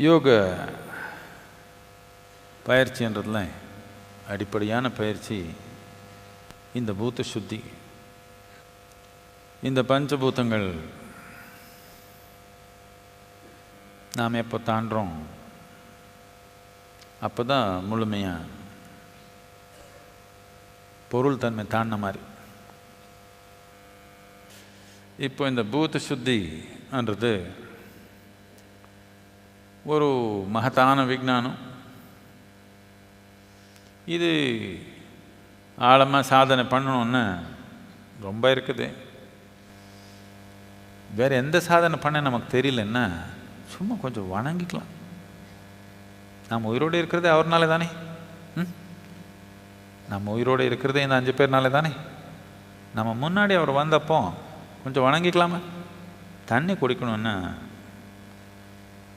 யோக பயிற்சின்றதில் அடிப்படையான பயிற்சி இந்த பூத்த சுத்தி. இந்த பஞ்சபூதங்கள் நாம் எப்போ தாண்டுறோம்? அப்போ தான் முழுமையாக பொருள் தன்மை தாண்டின மாதிரி. இப்போ இந்த பூத்த சுத்தின்றது ஒரு மகத்தான விஜானம் இது ஆழமாக சாதனை பண்ணணும்னு ரொம்ப இருக்குது. வேறு எந்த சாதனை பண்ண நமக்கு தெரியலன்னா சும்மா கொஞ்சம் வணங்கிக்கலாம். நம்ம உயிரோடு இருக்கிறதே அவர்னாலே தானே? ம்? நம்ம உயிரோடு இருக்கிறதே இந்த அஞ்சு பேர்னாலே தானே? நம்ம முன்னாடி அவர் வந்தப்போ கொஞ்சம் வணங்கிக்கலாமா? தண்ணி குடிக்கணும்னா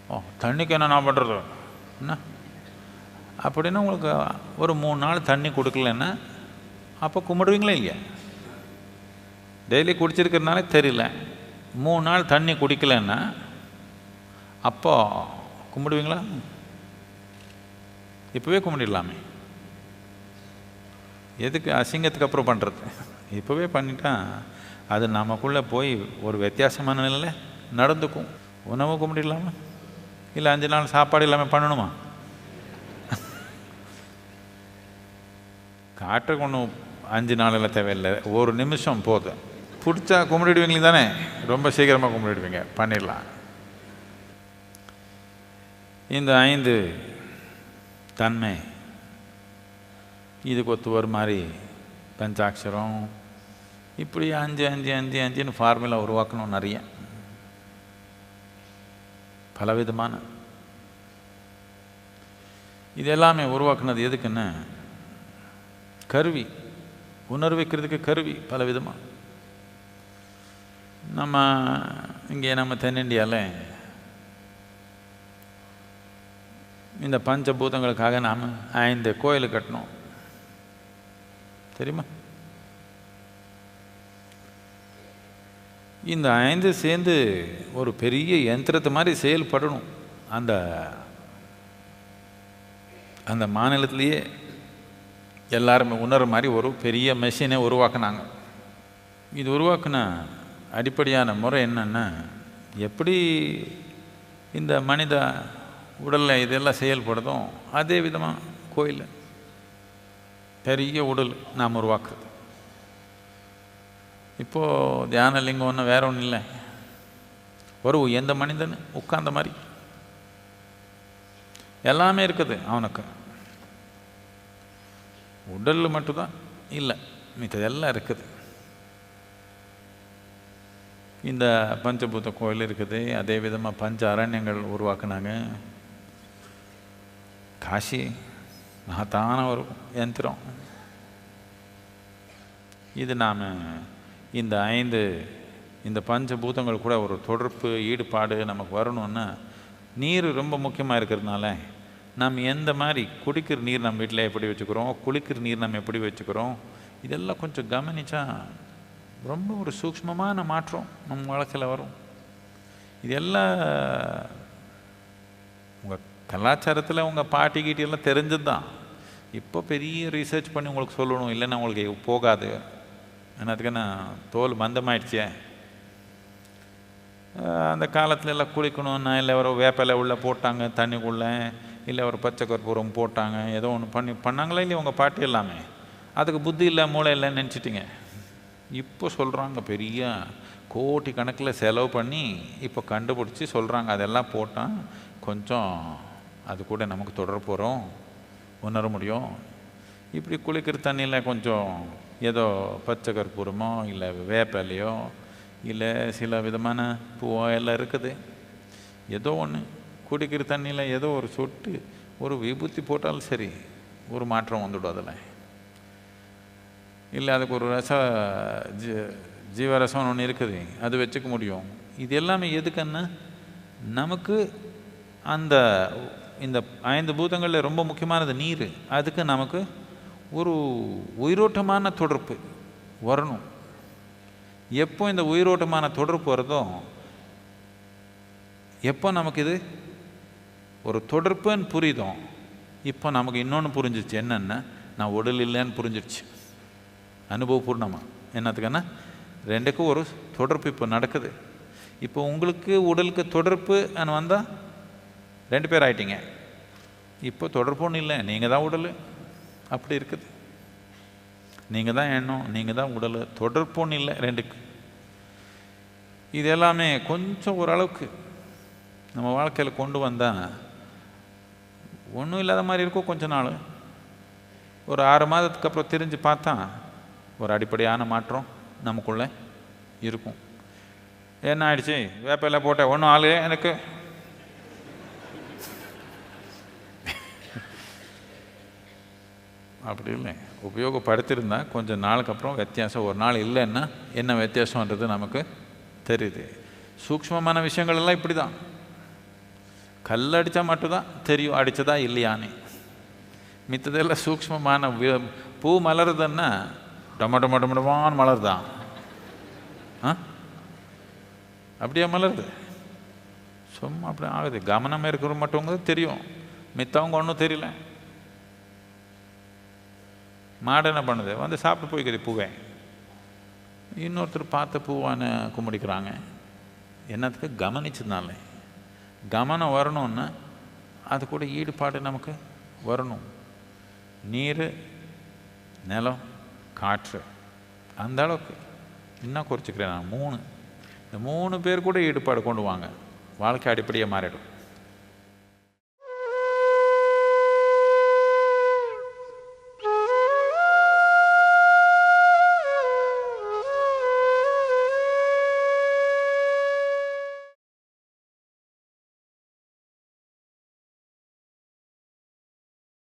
ஓ தண்ணிக்கு என்ன நான் பண்ணுறது என்ன? அப்படின்னா உங்களுக்கு ஒரு மூணு நாள் தண்ணி கொடுக்கலன்னா அப்போ கும்பிடுவீங்களே இல்லையா? டெய்லி குடிச்சிருக்கிறதுனால தெரியல. மூணு நாள் தண்ணி குடிக்கலன்னா அப்போ கும்பிடுவீங்களா? இப்போவே கும்பிடிடலாமே. எதுக்கு அசிங்கத்துக்கு அப்புறம் பண்ணுறது இப்போவே பண்ணிட்டா அது நமக்குள்ளே போய் ஒரு வித்தியாசமான நிலையில் நடந்துக்கும். உணவு கும்பிடிடலாமா? இல்லை அஞ்சு நாள் சாப்பாடு இல்லாமல் பண்ணணுமா? காட்டுக்கு ஒன்றும் அஞ்சு நாளில் தேவையில்லை. ஒரு நிமிஷம் போதும். பிடிச்சா கும்பிடுவீங்களே தானே? ரொம்ப சீக்கிரமாக கும்பிடுவீங்க. பண்ணிடலாம். இந்த ஐந்து தன்மை இதுக்கு ஒத்து ஒரு மாதிரி பஞ்சாட்சரம் இப்படி அஞ்சு அஞ்சு அஞ்சு அஞ்சுன்னு ஃபார்முலா உருவாக்கணும் நிறைய. பலவிதமான. இது எல்லாமே உருவாக்குனது எதுக்குன்னு? கருவி. உணர்விக்கிறதுக்கு கருவி பலவிதமாக நம்ம இங்கே நம்ம தென்னிந்தியாவில் இந்த பஞ்சபூதங்களுக்காக நாம் ஐந்து கோயில் கட்டணும். தெரியுமா? இந்த ஐந்து சேர்ந்து ஒரு பெரிய யந்திரத்தை மாதிரி செயல்படணும். அந்த அந்த மாநிலத்திலேயே எல்லாருமே உணர்ற மாதிரி ஒரு பெரிய மெஷினை உருவாக்குனாங்க. இது உருவாக்குன அடிப்படையான முறை என்னென்னா எப்படி இந்த மனித உடலில் இதெல்லாம் செயல்படுதோ அதே விதமாக கோயில் பெரிய உடல் நாம் உருவாக்குறது. இப்போது தியானலிங்கம் ஒன்றும் வேற ஒன்றும் இல்லை. ஒரு எந்த மனிதன் உட்கார்ந்த மாதிரி. எல்லாமே இருக்குது அவனுக்கு. உடலில் மட்டும்தான் இல்லை. மித்ததெல்லாம் இருக்குது. இந்த பஞ்சபூத கோயில் இருக்குது. அதே விதமாக பஞ்ச அரண்யங்கள் உருவாக்குனாங்க. காஷி மகத்தான ஒரு யந்திரம் இது நாம் இந்த ஐந்து இந்த பஞ்சபூதங்கள் கூட ஒரு தொடர்பு ஈடுபாடு நமக்கு வரணும்னா நீர் ரொம்ப முக்கியமாக இருக்கிறதுனால நாம் எந்த மாதிரி குடிக்கிற நீர் நம்ம வீட்டில் எப்படி வச்சுக்கிறோம் குளிக்கிற நீர் நம்ம எப்படி வச்சுக்கிறோம் இதெல்லாம் கொஞ்சம் கவனித்தா ரொம்ப ஒரு சூக்ஷ்மமான மாற்றம் நம்ம வாழ்க்கையில் வரும். இதெல்லாம் உங்கள் கலாச்சாரத்தில் உங்கள் பாட்டி கீட்டி எல்லாம் தெரிஞ்சது தான் இப்போ பெரிய ரிசர்ச் பண்ணி உங்களுக்கு சொல்லணும் இல்லைன்னா உங்களுக்கு போகாது. என்னத்துக்குன்னா தோல் மந்தமாயிடுச்சே. அந்த காலத்தில் எல்லாம் குளிக்கணும்னா இல்லை ஒரு வேப்பிலை உள்ளே போட்டாங்க தண்ணிக்குள்ளே இல்லை ஒரு பச்சை கற்பூரம் போட்டாங்க ஏதோ ஒன்று பண்ணி பண்ணாங்களா இல்லையா உங்கள் பாட்டி எல்லாமே? அதுக்கு புத்தி இல்லை மூளை இல்லைன்னு நினச்சிட்டிங்க. இப்போ சொல்கிறாங்க பெரிய கோடி கணக்கில் செலவு பண்ணி இப்போ கண்டுபிடிச்சி சொல்கிறாங்க அதெல்லாம் போட்டால் கொஞ்சம் அது கூட நமக்கு தொடர போகிறோம் உணர முடியும். இப்படி குளிக்கிற தண்ணியில் கொஞ்சம் ஏதோ பச்சை கற்பூரமோ இல்லை வேப்பிலையோ இல்லை சில விதமான பூவோ எல்லாம் இருக்குது. ஏதோ ஒன்று குடிக்கிற தண்ணியில் ஏதோ ஒரு சொட்டு ஒரு விபூத்தி போட்டாலும் சரி ஒரு மாற்றம் வந்துடும் அதில். இல்லை அதுக்கு ஒரு ரச ஜீ ஜீவரசம்னு ஒன்று இருக்குது. அது வச்சுக்க முடியும். இது எல்லாமே எதுக்குன்னா நமக்கு அந்த இந்த ஐந்து பூதங்களில் ரொம்ப முக்கியமானது நீர். அதுக்கு நமக்கு ஒரு உயிரோட்டமான தொடர்பு வரணும். எப்போ இந்த உயிரோட்டமான தொடர்பு வருதோ எப்போ நமக்கு இது ஒரு தொடர்புன்னு புரியுதோம் இப்போ நமக்கு இன்னொன்று புரிஞ்சிச்சு. என்னென்ன நான் உடல் இல்லைன்னு புரிஞ்சிருச்சு. அனுபவபூர்ணமாக என்னத்துக்குன்னா ரெண்டுக்கும் ஒரு தொடர்பு இப்போ நடக்குது. இப்போ உங்களுக்கு உடலுக்கு தொடர்பு வந்தால் ரெண்டு பேர் ஆயிட்டீங்க. இப்போ தொடர்பு ஒன்றும் இல்லை. நீங்கள் தான் உடல். அப்படி இருக்குது. நீங்கள் தான் எண்ணம் நீங்கள் தான் உடல் தொடர்புன்னு இல்லை ரெண்டுக்கு. இது எல்லாமே கொஞ்சம் ஓரளவுக்கு நம்ம வாழ்க்கையில் கொண்டு வந்தால் ஒன்றும் இல்லாத மாதிரி இருக்கும் கொஞ்ச நாள். ஒரு ஆறு மாதத்துக்கு அப்புறம் தெரிஞ்சு பார்த்தா ஒரு அடிப்படையான மாற்றம் நமக்குள்ளே இருக்கும். என்ன ஆயிடுச்சு? வேப்பையில போட்டேன் ஒன்றும் ஆளு எனக்கு. அப்படி இல்லை உபயோகப்படுத்தியிருந்தா கொஞ்சம் நாளுக்கு அப்புறம் வித்தியாசம். ஒரு நாள் இல்லைன்னா என்ன வித்தியாசம்ன்றது நமக்கு தெரியுது. சூக்ஷ்மமான விஷயங்கள் எல்லாம் இப்படி தான் கல் அடித்தா மட்டும்தான் தெரியும் அடித்ததா இல்லையான்னு மித்ததெல்லாம் சூக்ஷ்மமான பூ மலருதுன்னா டொம டொம டொம டொமான்னு மலருதான் ஆ? அப்படியே மலருது? சும்மா அப்படி ஆகுது. கவனம் இருக்கிற மட்டும் தெரியும். மித்தவங்க ஒன்றும் தெரியல. மாடு என்ன பண்ணுது? வந்து சாப்பிட்டு போய்க்குது பூவை. இன்னொருத்தர் பார்த்த பூவான கும்பிடிக்கிறாங்க. என்னத்துக்கு? கவனிச்சதுனால கவனம் வரணும்னா அது கூட ஈடுபாடு நமக்கு வரணும். நீர் நிலம் காற்று. அந்த அளவுக்கு. இன்னும் குறைச்சிக்கிறேன் நான். மூணு. இந்த மூணு பேர் கூட ஈடுபாடு கொண்டு வாங்க. வாழ்க்கை அடிப்படையாக மாறிடும்.